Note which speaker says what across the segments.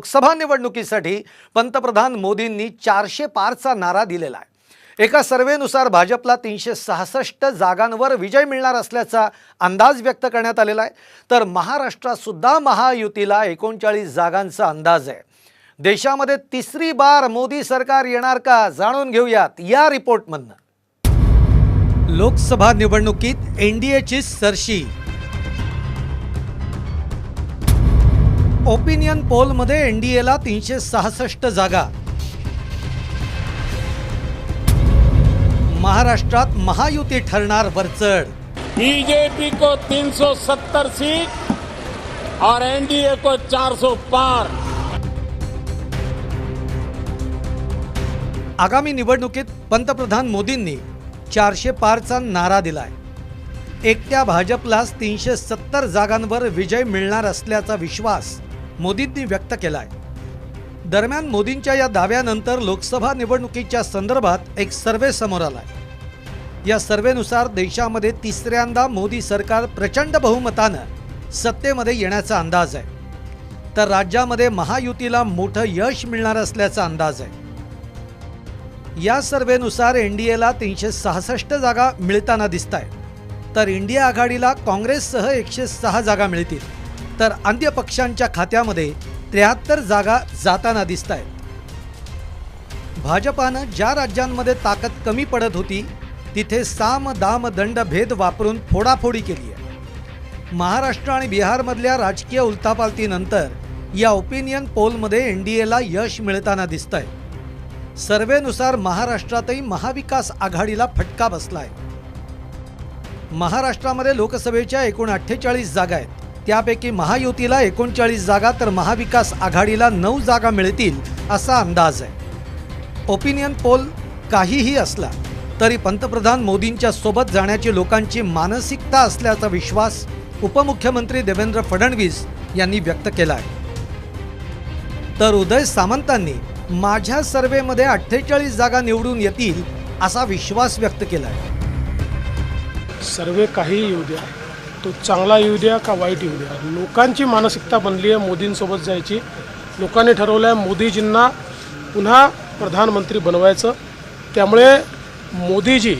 Speaker 1: लोकसभा निवडणुकीसाठी पंतप्रधान मोदींनी चारशे पारचा नारा दिलेला आहे. एका सर्वेनुसार भाजपला तीनशे सहासष्ट जागांवर विजय मिळणार असल्याचा अंदाज व्यक्त करण्यात आलेला आहे. तर महाराष्ट्रातसुद्धा महायुतीला एकोणचाळीस जागांचा अंदाज आहे. देशामध्ये तिसरी बार मोदी सरकार येणार का जाणून घेऊयात या रिपोर्टमधनं. लोकसभा निवडणुकीत एनडीएची सरशी ओपिनियन पोलमध्ये एनडीएला तीनशे सहासष्ट जागा. महाराष्ट्रात महायुती ठरणार वरचढ.
Speaker 2: बीजेपी को 370 सीट और एनडीए को 400 पार.
Speaker 1: आगामी निवडणुकीत पंतप्रधान मोदींनी चारशे पारचा नारा दिलाय. एकट्या भाजपलाच तीनशे सत्तर जागांवर विजय मिळणार असल्याचा विश्वास मोदींनी व्यक्त केलाय. दरम्यान मोदींच्या या दाव्यानंतर लोकसभा निवडणुकीच्या संदर्भात एक सर्वे समोर आलाय. या सर्वेनुसार देशामध्ये तिसऱ्यांदा मोदी सरकार प्रचंड बहुमतानं सत्तेमध्ये येण्याचा अंदाज आहे. तर राज्यामध्ये महायुतीला मोठं यश मिळणार असल्याचा अंदाज आहे. या सर्वेनुसार एला तीनशे सहासष्ट जागा मिळताना दिसत आहे तर इंडिया आघाडीला काँग्रेससह एकशे सहा जागा मिळतील. तर अन्य पक्षांच्या खात्यामध्ये त्र्याहत्तर जागा जाताना दिसत आहेत भाजपानं ज्या राज्यांमध्ये ताकद कमी पडत होती तिथे साम दाम दंड भेद वापरून फोडाफोडी केली आहे. महाराष्ट्र आणि बिहारमधल्या राजकीय उलथापालथीनंतर या ओपिनियन पोलमध्ये एन डी एला यश मिळताना दिसतंय. सर्वेनुसार महाराष्ट्रातही महाविकास आघाडीला फटका बसला आहे महाराष्ट्रामध्ये लोकसभेच्या एकूण अठ्ठेचाळीस जागा आहेत. त्यापैकी महायुतीला एकोणचाळीस जागा तर महाविकास आघाडीला नऊ जागा मिळतील असा अंदाज आहे. ओपिनियन पोल काहीही असला तरी पंतप्रधान मोदींच्या सोबत जाण्याची लोकांची मानसिकता असल्याचा विश्वास उपमुख्यमंत्री देवेंद्र फडणवीस यांनी व्यक्त केला आहे तर उदय सामंतांनी माझ्या सर्वेमध्ये अठ्ठेचाळीस जागा निवडून येतील असा विश्वास व्यक्त केला आहे
Speaker 3: सर्वे काही येऊ द्या. तो चांगला येऊ द्या का वाईट येऊ द्या? लोकांची मानसिकता बनली आहे मोदींसोबत जायची. लोकांनी ठरवलं आहे मोदीजींना पुन्हा प्रधानमंत्री बनवायचं. त्यामुळे मोदीजी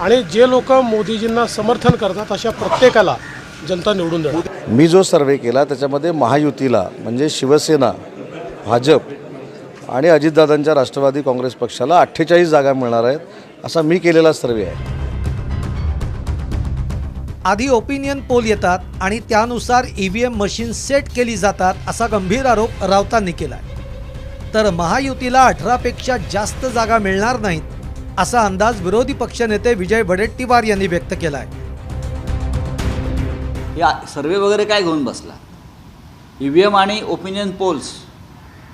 Speaker 3: आणि जे लोक मोदीजींना समर्थन करतात अशा प्रत्येकाला जनता निवडून देणार.
Speaker 4: मी जो सर्वे केला त्याच्यामध्ये महायुतीला म्हणजे शिवसेना भाजप आणि अजितदादांच्या राष्ट्रवादी काँग्रेस पक्षाला अठ्ठेचाळीस जागा मिळणार आहेत असा मी केलेला सर्वे आहे.
Speaker 1: आधी ओपिनियन पोल येतात आणि त्यानुसार E V M machine set केली जातात असा गंभीर आरोप राऊतांनी केला तर महायुतीला अठरापेक्षा जास्त जागा मिळणार नाहीत असा अंदाज विरोधी पक्षनेते विजय वडेट्टीवार यांनी व्यक्त केला आहे
Speaker 5: या सर्वे वगैरे काय घेऊन बसला? ई व्ही एम आणि ओपिनियन पोल्स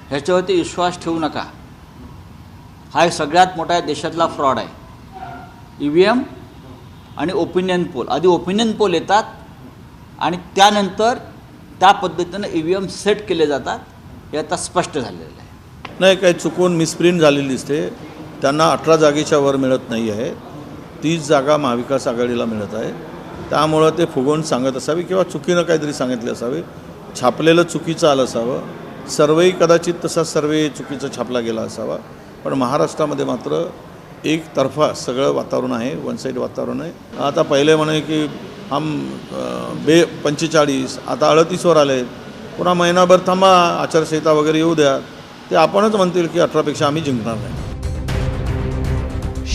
Speaker 5: ह्याच्यावरती विश्वास ठेवू नका. हा एक सगळ्यात मोठा देशातला फ्रॉड आहे. ई व्ही एम आणि ओपिनियन पोल आधी ओपिनियन पोल येतात आणि त्यानंतर त्या पद्धतीनं ई व्ही एम सेट केले जातात. हे आता स्पष्ट झालेलं आहे.
Speaker 6: नाही काही चुकून मिसप्रिंट झालेली दिसते. त्यांना अठरा जागेच्या वर मिळत नाही आहे. तीस जागा महाविकास आघाडीला मिळत आहे. त्यामुळं ते फुगवून सांगत असावे किंवा चुकीनं काहीतरी सांगितले असावे. छापलेलं चुकीचं आलं असावं. सर्वेही कदाचित तसा सर्वे चुकीचा छापला गेला असावा. पण महाराष्ट्रामध्ये मात्र एक तरफा सगळं वातावरण आहे वन साईड वातावरण आहे. आता पहिले म्हणे की हम बे पंचेचाळीस आता अडतीसवर आले. पुन्हा महिनाभर थांबा आचारसंहिता वगैरे येऊ द्या. ते आपणच म्हणतील की अठरापेक्षा आम्ही जिंकणार नाही.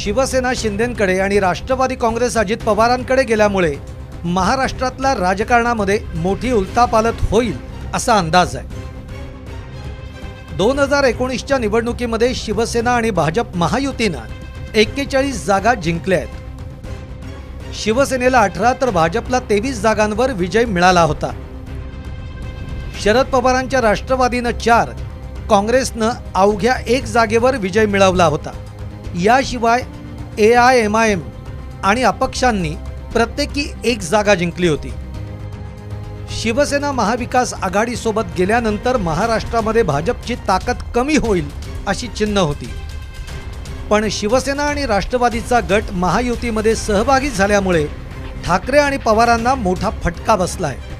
Speaker 1: शिवसेना शिंदेंकडे आणि राष्ट्रवादी काँग्रेस अजित पवारांकडे गेल्यामुळे महाराष्ट्रातल्या राजकारणामध्ये मोठी उलतापालत होईल असा अंदाज आहे. दोन हजार एकोणीसच्या निवडणुकीमध्ये शिवसेना आणि भाजप महायुतीनं एक्केचाळीस जागा जिंकल्या आहेत. शिवसेनेला अठरा तर भाजपला तेवीस जागांवर विजय मिळाला होता. शरद पवारांच्या राष्ट्रवादीनं चार काँग्रेसनं अवघ्या एक जागेवर विजय मिळवला होता. याशिवाय A I M I M आणि अपक्षांनी प्रत्येकी एक जागा जिंकली होती. शिवसेना महाविकास आघाडीसोबत गेल्यानंतर महाराष्ट्रामध्ये भाजपची ताकद कमी होईल अशी चिन्ह होती. पण शिवसेना आणि राष्ट्रवादीचा गट महायुतीमध्ये सहभागी झाल्यामुळे ठाकरे आणि पवारांना मोठा फटका बसला आहे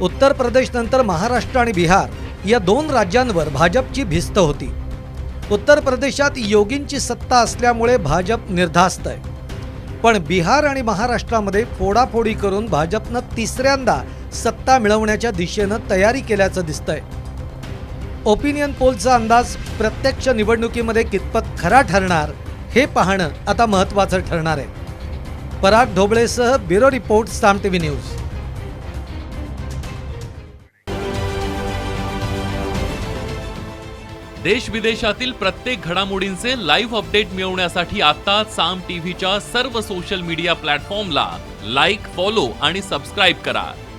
Speaker 1: उत्तर प्रदेशनंतर महाराष्ट्र आणि बिहार या दोन राज्यांवर भाजपची भिस्त होती. उत्तर प्रदेशात योगींची सत्ता असल्यामुळे भाजप निर्धास्त आहे. पण बिहार आणि महाराष्ट्रामध्ये फोडाफोडी करून भाजपनं तिसऱ्यांदा सत्ता मिळवण्याच्या दिशेनं तयारी केल्याचं दिसतंय. ओपिनियन पोलचा अंदाज प्रत्यक्ष निवडणुकीमध्ये कितपत खरा ठरणार हे पाहणं आता महत्त्वाचं ठरणार आहे. Parag ढोबळेसह bureau report Saam TV news.
Speaker 7: देश विदेशातील प्रत्येक घडामोडींचे लाईव्ह अपडेट मिळवण्यासाठी आता साम टीव्हीच्या सर्व सोशल मीडिया प्लॅटफॉर्मला लाईक फॉलो आणि सबस्क्राईब करा.